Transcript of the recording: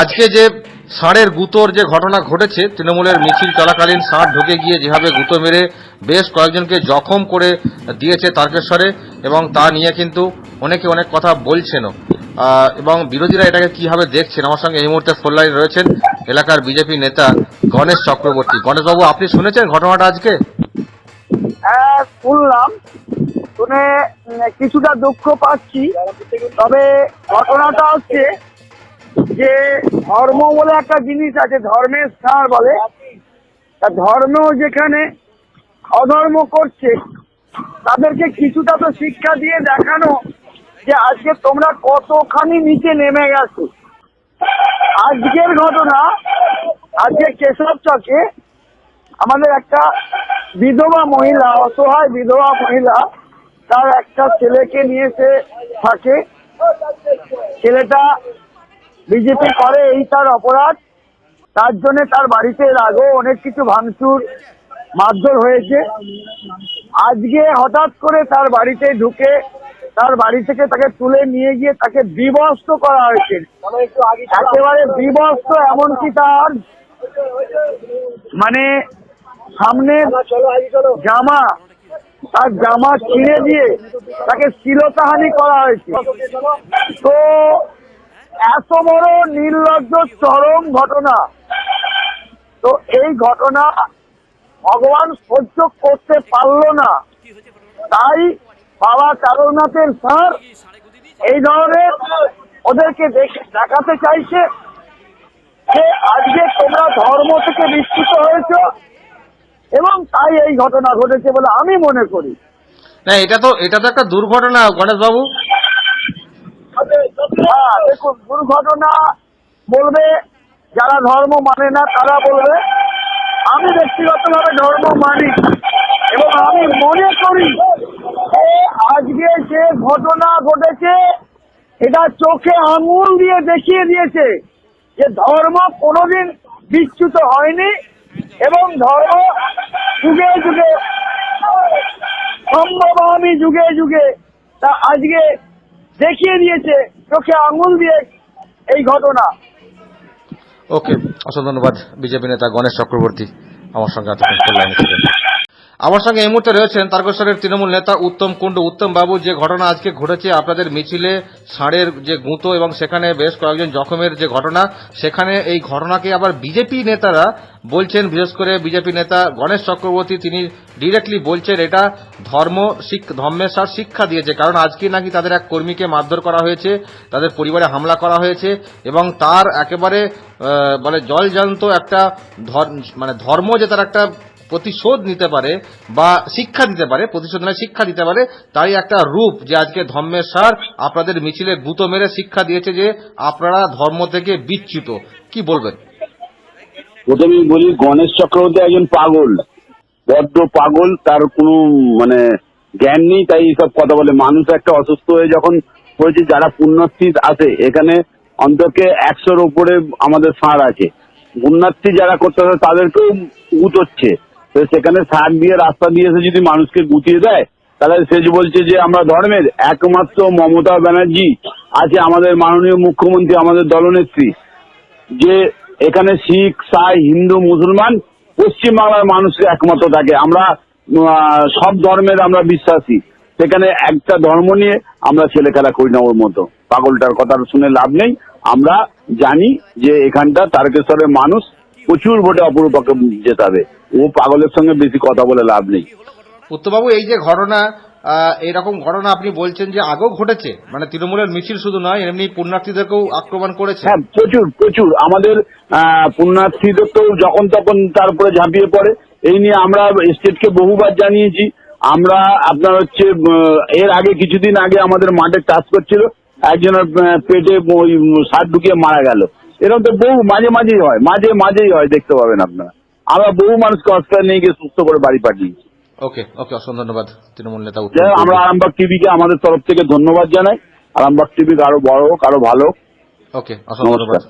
আজকে যে ষাঁড়ের গুঁতোর যে ঘটনা ঘটেছে, তৃণমূলের মিছিল চলাকালীন ষাঁড় ঢুকে গিয়ে যেভাবে গুঁতো মেরে বেশ কয়েকজনকে জখম করে দিয়েছে তারকেশ্বরে, এবং তা নিয়ে কিন্তু অনেকে অনেক কথা বলছেনও। এবং বিরোধীরা এটাকে কীভাবে দেখছেন? আমার সঙ্গে এই মুহূর্তে ফোনলাইন রয়েছেন এলাকার বিজেপি নেতা গণেশ চক্রবর্তী। গণেশবাবু, আপনি শুনেছেন ঘটনাটা আজকে? হ্যাঁ শুনলাম। শুনে কিছুটা দুঃখ পাচ্ছি। তবে ঘটনাটা হচ্ছে যে ধর্ম বলে একটা জিনিস আছে, ধর্মের স্থান বলে। তা ধর্ম যেখানে অধর্ম করছে, তাদেরকে কিছুটা তো শিক্ষা দিয়ে দেখানো যে আজকে তোমরা কতখানি নিচে নেমে গেছো। আজকের ঘটনা, আজকে কেশব চকে আমাদের একটা বিধবা মহিলা, অসহায় বিধবা মহিলা, তার একটা ছেলেকে নিয়ে সে থাকে। ছেলেটা বিজেপি করে এই তার অপরাধ, তার জন্য তার বাড়িতে আগেও অনেক কিছু ভাঙচুর মারধর হয়েছে। আজকে হঠাৎ করে তার বাড়িতে ঢুকে, তার বাড়ি থেকে তাকে তুলে নিয়ে গিয়ে তাকে বিবস্ত করা হয়েছে। একেবারে বিবস্ত এমনকি তার মানে সামনে জামা, তার জামা ছিঁড়ে দিয়ে তাকে শিলতাহানি করা হয়েছে। তো এত বড় নির্লজ্জ চরম ঘটনা। তো এই ঘটনা ভগবান সহ্য করতে পারল না। তাই বাবা চারনাথের স্যার এই ধরনের ওদেরকে দেখে দেখাতে চাইছে যে আজকে তোমরা ধর্ম থেকে বিস্তৃত হয়েছ এবং তাই এই ঘটনা ঘটেছে বলে আমি মনে করি। না, এটা তো এটা তো একটা দুর্ঘটনা, গণেশবাবু। হ্যাঁ দেখুন, দুর্ঘটনা বলবে, যারা ধর্ম মানে না, তারা বলবে, আমি ব্যক্তিগতভাবে ধর্ম মানি এবং আমি মনে করি আজকে যে ঘটনা ঘটেছে, এটা চোখে আঙুল দিয়ে দেখিয়ে দিয়েছে যে ধর্ম কোনোদিন বিচ্যুত হয়নি এবং ধর্ম যুগে যুগে, সম্ভব আমি যুগে যুগে, তা আজকে দেখিয়ে দিয়েছে, চোখে আঙুল দিয়ে এই ঘটনা। ওকে, অসংখ্য ধন্যবাদ। বিজেপি নেতা গণেশ চক্রবর্তী, আমার সঙ্গে ছিলেন আমার সঙ্গে এই মুহূর্তে রয়েছেন তারকেশ্বরের তৃণমূল নেতা উত্তম কুণ্ডু। উত্তম বাবু, যে ঘটনা আজকে ঘটেছে, আপনাদের মিছিলে ষাঁড়ের যে গুঁতো এবং সেখানে বেশ কয়েকজন জখমের যে ঘটনা, সেখানে এই ঘটনাকে আবার বিজেপি নেতারা বলছেন, বিশেষ করে বিজেপি নেতা গণেশ চক্রবর্তী, তিনি ডিরেক্টলি বলছেন, এটা ধর্ম ধর্মের সার শিক্ষা দিয়েছে, কারণ আজকে নাকি তাদের এক কর্মীকে মারধর করা হয়েছে, তাদের পরিবারে হামলা করা হয়েছে, এবং তার একেবারে মানে জলজান্ত একটা মানে ধর্ম যে তার একটা প্রতিশোধ নিতে পারে বা শিক্ষা দিতে পারে, প্রতিশোধ নয় শিক্ষা দিতে পারে তাই একটা রূপ যে আজকে ধর্মের সার আপনাদের মিছিলে গুঁতো মেরে শিক্ষা দিয়েছে যে আপনারা ধর্ম থেকে বিচ্যুত। কি বলবেন? প্রথমেই বলি, গণেশ চক্রবর্তী একজন পাগল। বড্ড পাগল, তার কোনো মানে জ্ঞান নেই, তাই এইসব কথা বলে। মানুষ একটা অসুস্থ হয়ে যখন পড়েছে, যারা পুণ্যার্থী আছে, এখানে অন্তকে একশোর উপরে আমাদের সার আছে। পুণ্যার্থী যারা করতে তাদেরকেও গুতোচ্ছে। তো সেখানে সার দিয়ে রাস্তা দিয়ে এসে যদি মানুষকে গুতিয়ে দেয়, তাহলে সে বলছে যে আমরা ধর্মের একমাত্র মমতা ব্যানার্জি আছে আমাদের মাননীয় মুখ্যমন্ত্রী, আমাদের দলনেত্রী। যে এখানে শিখ, সাই, হিন্দু, মুসলমান পশ্চিম বাংলার মানুষকে একমাত্র থাকে। আমরা সব ধর্মের আমরা বিশ্বাসী। সেখানে একটা ধর্ম নিয়ে আমরা ছেলে খেলা করি না ওর মতো। পাগলটার কথা শুনে লাভ নেই। আমরা জানি যে এখানটা তারকেশ্বরের মানুষ প্রচুর ভোটে অপরূপকে জেতাবে ও পাগলের সঙ্গে বেশি কথা বলে লাভ নেই। উত্তমবাবু এই যে ঘটনা এরকম ঘটনা আপনি বলছেন যে আগেও ঘটেছে মানে তৃণমূলের মিছিল শুধু নয় এমনি পুণ্যার্থীদেরকেও আক্রমণ করেছে। হ্যাঁ প্রচুর প্রচুর। আমাদের পুণ্যার্থীদের তো যখন তখন তারপরে ঝাঁপিয়ে পড়ে। এই নিয়ে আমরা স্টেটকে বহুবার জানিয়েছি। আমরা আপনার হচ্ছে এর আগে কিছুদিন আগে আমাদের মাঠে চাষ করছিল একজনের পেটে ওই সার ঢুকিয়ে মারা গেল। এরকম তো বহু মাঝে মাঝেই হয় মাঝে মাঝেই হয় দেখতে পাবেন আপনারা। আমরা বহু মানুষকে হসপিটাল নিয়ে গিয়ে সুস্থ করে বাড়ি পাঠিয়েছি ওকে ওকে অসংখ্য ধন্যবাদ তৃণমূল নেতা আমরা আরামবাগ টিভিকে আমাদের তরফ থেকে ধন্যবাদ জানাই আরামবাগ টিভি আরও বড় হোক আরও ভালো। ওকে অসংখ্য ধন্যবাদ।